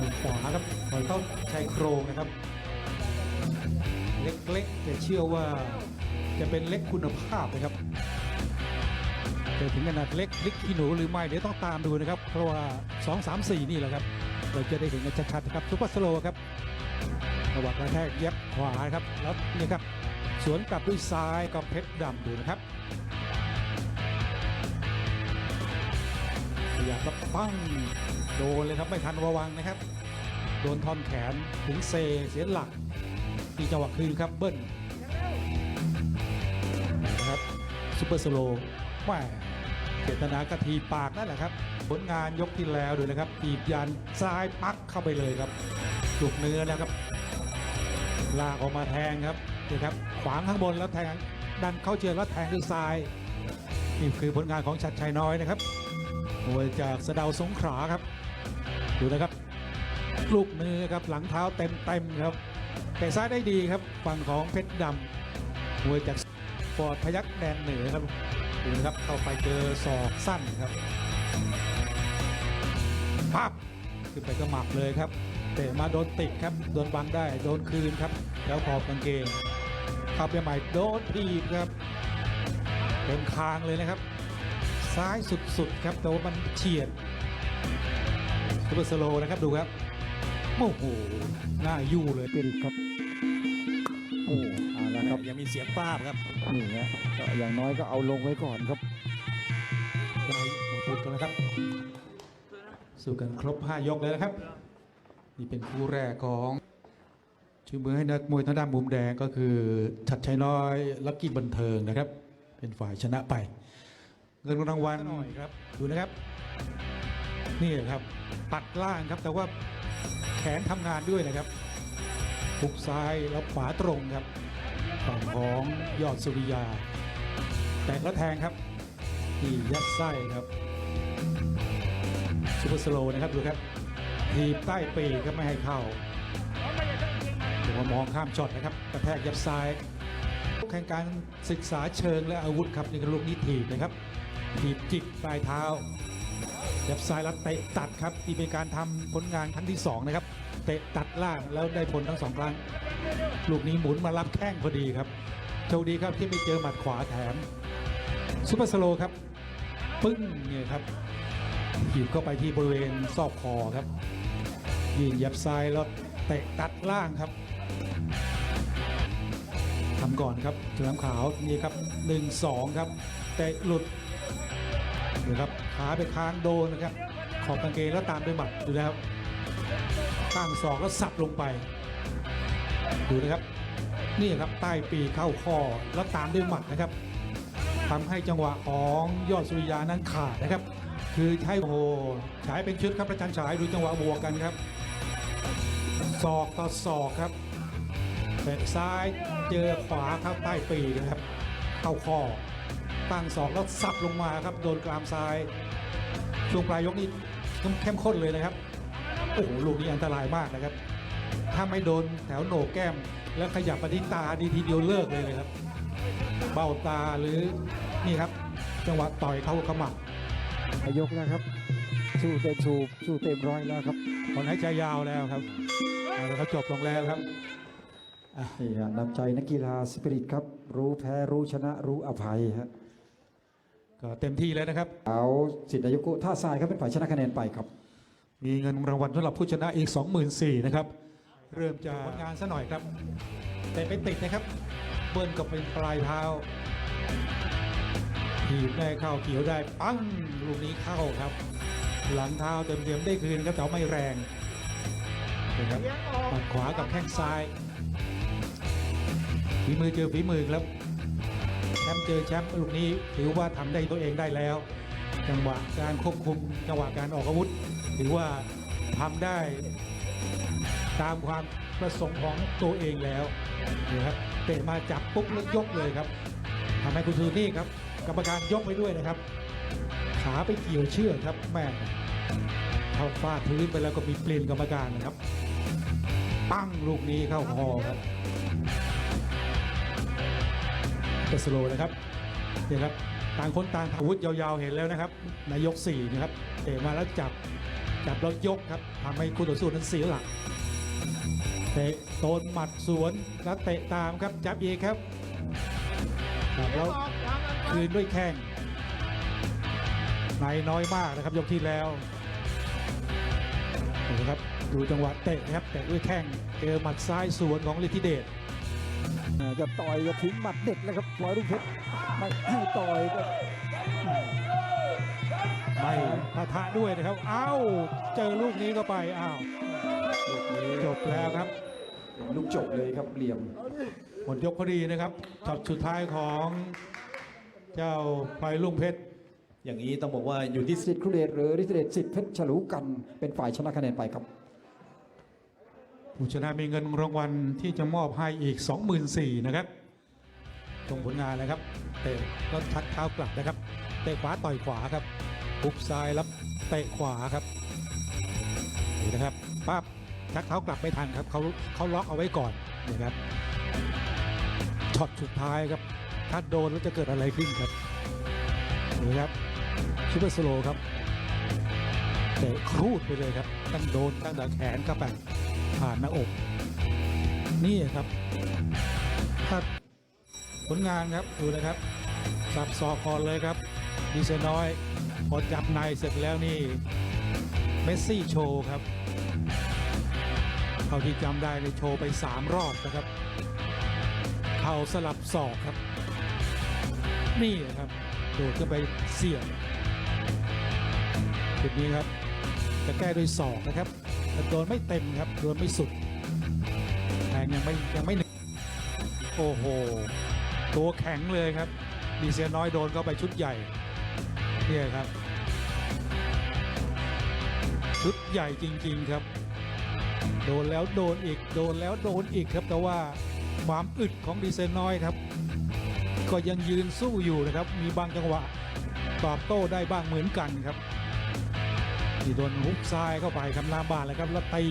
อยขวาครับต่อยเข้าชายโครงนะครับ เล็กๆแต่เชื่อว่าจะเป็นเล็กคุณภาพนะครับจะถึงขนาดเล็กพลิกขี้หนูหรือไม่เดี๋ยวต้องตามดูนะครับ เพราะว่า 2 3 4 นี่แหละครับ เราจะได้เห็นกันชัดๆนะครับซุปเปอร์สโลว์ครับระหว่างกระแทกเย็บขวาครับแล้วนี่ครับสวนกลับด้วยซ้ายกับเพชรดำดูนะครับ ยับแล้วปั้งโดนเลยครับไม่ทันระวังนะครับ โดนทอนแขนถึงเซเสียหลักมีจังหวะคืนครับเบิ้ลนะครับซุปเปอร์สโลว์แม่เจตนากระทีปากนั่นแหละครับ ผลงานยกที่แล้วดูนะครับตีบยันซ้ายปักเข้าไปเลยครับจุกเนื้อนะครับ ลากออกมาแทงครับนี่ครับ ขวางข้างบนแล้วแทงดันเข้าเชือกแล้วแทงด้วยซ้าย นี่คือผลงานของชัดชัยน้อยนะครับ วยจากสะเดาสงขลาครับ ดูนะครับ ลูกมือครับหลังเท้าเต็มเต็มๆครับแต่ซ้ายได้ดีครับฝั่งของเพชรดำมวยจากฟอร์ดพยักแดนเหนือครับดูนะครับเข้าไปเจอศอกสั้นครับปั๊บขึ้นไปก็หมักเลยครับเตะมาโดนติดครับโดนบังได้โดนคืนครับ แล้วขอบกางเกงเข้าไปใหม่โดนทีบครับเต็มคางเลยนะครับ ซ้ายสุดๆครับแต่ว่ามันเฉียดซูเปอร์สโลว์นะครับดูครับโอ้โหหน้ายู่เลยปิริตครับโอ้เอาละครับยังมีเสียงปราบครับนี่ฮะก็อย่างน้อยก็เอาลงไว้ก่อนครับไปหมดทุกกันแล้วครับ สู่กันครบ 5 ยกเลยนะครับ นี่เป็นคู่แรกของชื่อมือให้นักมวยทางด้านมุมแดงก็คือชัดชัยน้อยลักกี้บันเทิงนะครับ เป็นฝ่ายชนะไป เงินรางวัลครับ ดูนะครับ นี่ครับปัดล่างครับแต่ว่าแขนทำงานด้วยนะครับหุกซ้ายแล้วขวาตรงครับฝั่งของยอดสุริยา แตกแล้วแทงครับที่ยัดไส้ครับซูเปอร์สโลว์นะครับดูครับทีบใต้ปีกครับไม่ให้เข้าเดี๋ยวมามองข้ามช็อตนะครับกระแทกยับซ้ายแข่งการศึกษาเชิงและอาวุธครับนี่คือลูกนี้ถีบนะครับ ถีบจิกปลายเท้ายับซ้ายแล้วเตะตัดครับที่เป็นการทำผลงานครั้งที่สองนะครับเตะตัดล่างแล้วได้ผลทั้งสองครั้งลูกนี้หมุนมารับแข้งพอดีครับโชคดีครับที่ไม่เจอหมัดขวาแถมซุปเปอร์สโลครับปึ้งเนี่ยครับหีบเข้าไปที่บริเวณซอกคอครับยืนเหยับซ้ายแล้วเตะตัดล่างครับทำก่อนครับเฉลามขาวนี่ครับ 1 2 ครับเตะหลุด ดูครับขาไปค้างโดนนะครับ ขอบกางเกงแล้วตามด้วยหมัดดูนะครับตั้งศอกแล้วสับลงไป ดูนะครับ นี่ครับใต้ปีเข้าคอแล้วตามด้วยหมัดนะครับทำให้จังหวะของยอดสุริยานั้นขาดนะครับ คือใช้โอ้โหฉายเป็นชุดครับประจันฉายดูจังหวะบวกกันครับศอกต่อศอกครับเตะซ้ายเจอขวาเข้าใต้ปีนะครับ เข้าข้อ ตั้งศอกแล้วซับลงมาครับโดนกรามซ้าย ช่วงปลายยกนี้เข้มข้นเลยนะครับโอ้โหลูกนี้อันตรายมากนะครับ ถ้าไม่โดนแถวโหนกแก้ม แล้วขยับไปที่ตาดีทีเดียวเลิกเลยเลยครับ เบ้าตาหรือนี่ครับ จังหวะต่อยเข้าขมับยกแล้วครับ สู้เต็มสูบสู้เต็มร้อยแล้วครับถอนหายใจยาวแล้วครับเอาละครับจบลงแล้วครับนี่ฮะน้ำใจนักกีฬาสปิริตครับ รู้แพ้รู้ชนะรู้อภัยฮะ ก็เต็มที่แล้วนะครับ เอาสิทธิ์นายกท่าทรายครับเป็นฝ่ายชนะคะแนนไปครับ มีเงินรางวัลสำหรับผู้ชนะอีก 24,000นะครับ เริ่มจากผลงานซะหน่อยครับแต่ไปติดนะครับ เบิ้ลกับเป็นปลายเท้าถีบได้เข้าเขียวได้ปั้งลูกนี้เข้าครับ หลังเท้าเต็มๆได้คืนครับแต่ว่าไม่แรงนะครับปัดขวากับแข้งซ้ายฝีมือเจอฝีมือครับแช มป์เจอแชมป์ลูกนี้ถือว่าทำได้ตัวเองได้แล้ว จังหวะการควบคุมจังหวะการออกอาวุธ ถือว่าทำได้ ตามความประสงค์ของตัวเองแล้วนะครับเตะมาจับปุ๊บแล้วยกเลยครับทำให้คุณทูนี่ครับ กรรมการยกไปด้วยนะครับ ขาไปเกี่ยวเชือกครับแม่เข้าฟาดพื้นไปแล้วก็มีเปลี่ยนกรรมการนะครับ ปั้งลูกนี้เข้าคอครับ เปสโลนะครับเนี่ยครับต่างคนต่างอาวุธยาวๆเห็นแล้วนะครับในยก4นะครับเตะมาแล้วจับจับแล้วยกครับทำให้คู่ต่อสู้นั้นเสียหลักเตะโดนหมัดสวนแล้วเตะตามครับจับอีกครับแล้วคืนด้วยแข้งในน้อยมากนะครับยกที่แล้วดูครับดูจังหวะเตะนะครับเตะด้วยแข้งเจอหมัดซ้ายสวนของฤทธิเดช จะต่อยจะทิ้งหมัดเด็ดแล้วครับพลอยรุ่งเพชรไม่ให้ต่อยก็ไม่ปะทะด้วยนะครับเอ้าเจอลูกนี้เข้าไป อ้าวลูกนี้จบแล้วครับเป็นลูกจบเลยครับเหลี่ยมหมดยกพอดีนะครับช็อตสุดท้ายของเจ้าไฟลุงเพชรอย่างนี้ต้องบอกว่าอยู่ที่สิทธิ์ครูเดชหรือฤทธิเดชสิทธิ์เพชรฉลูกันเป็นฝ่ายชนะคะแนนไปครับ ผู้ชนะมีเงินรางวัลที่จะมอบให้อีก 24,000นะครับตรงผลงานนะครับเตะแล้วชัดเท้ากลับนะครับเตะขวาต่อยขวาครับปุ๊บซ้ายแล้วเตะขวาครับนี่นะครับปั๊บชักเท้ากลับไม่ทันครับเขาเขาล็อกเอาไว้ก่อนนะครับช็อตสุดท้ายครับถ้าโดนแล้วจะเกิดอะไรขึ้นครับนี่ครับซูเปอร์สโลครับเตะครูดไปเลยครับตั้งโดนตั้งแต่แขนเข้าไป ผ่านหน้าอก นี่ครับถ้าผลงานครับดูนะครับ สับซอกคอนเลยครับดีเซน้อยพอจับในเสร็จแล้วนี่เมสซี่โชว์ครับเท่าที่จำได้ในโชว์ไป 3 รอบนะครับเข่าสลับศอกครับ นี่นะครับโดดขึ้นไปเสี่ยงจุดนี้ครับจะแก้ด้วยศอกนะครับ โดนไม่เต็มครับโดนไม่สุดแทงยังไม่ยังไม่หนึ่งโอ้โห ตัวแข็งเลยครับ ดีเซลน้อยโดนเข้าไปชุดใหญ่เนี่ยครับ ชุดใหญ่จริง ๆครับ โดนแล้วโดนอีกโดนแล้วโดนอีกครับ แต่ว่าความอึดของดีเซลน้อยครับ ก็ยังยืนสู้อยู่นะครับ มีบางจังหวะตอบโต้ได้บ้างเหมือนกันครับ ที่โดนฮุกซ้ายเข้าไปคำลามบานเลยครับแล้วตี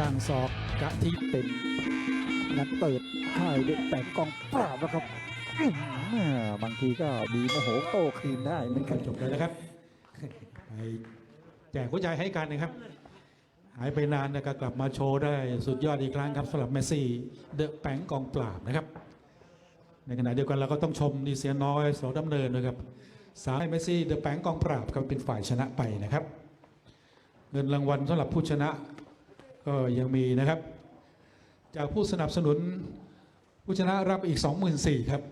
ตั้งศอกกะทิเป็นนัดเปิดค่ายเด็กแต่งกองปราบนะครับอื้อหือบางทีก็มีโมโหโต้คืนได้เหมือนกันจบเลยนะครับไปแจกหัวใจให้กันนะครับ หายไปนานนะครับกลับมาโชว์ได้สุดยอดอีกครั้งครับสำหรับเมสซี่เดอะแปงกองปราบนะครับ ในขณะเดียวกันเราก็ต้องชมดีเซียน้อยสอดำเนินนะครับ สายเมซี่เดอะแปงกองปราบก็เป็นฝ่ายชนะไปนะครับ เงินรางวัลสำหรับผู้ชนะก็ยังมีนะครับ จากผู้สนับสนุนผู้ชนะรับอีก 24,000ครับ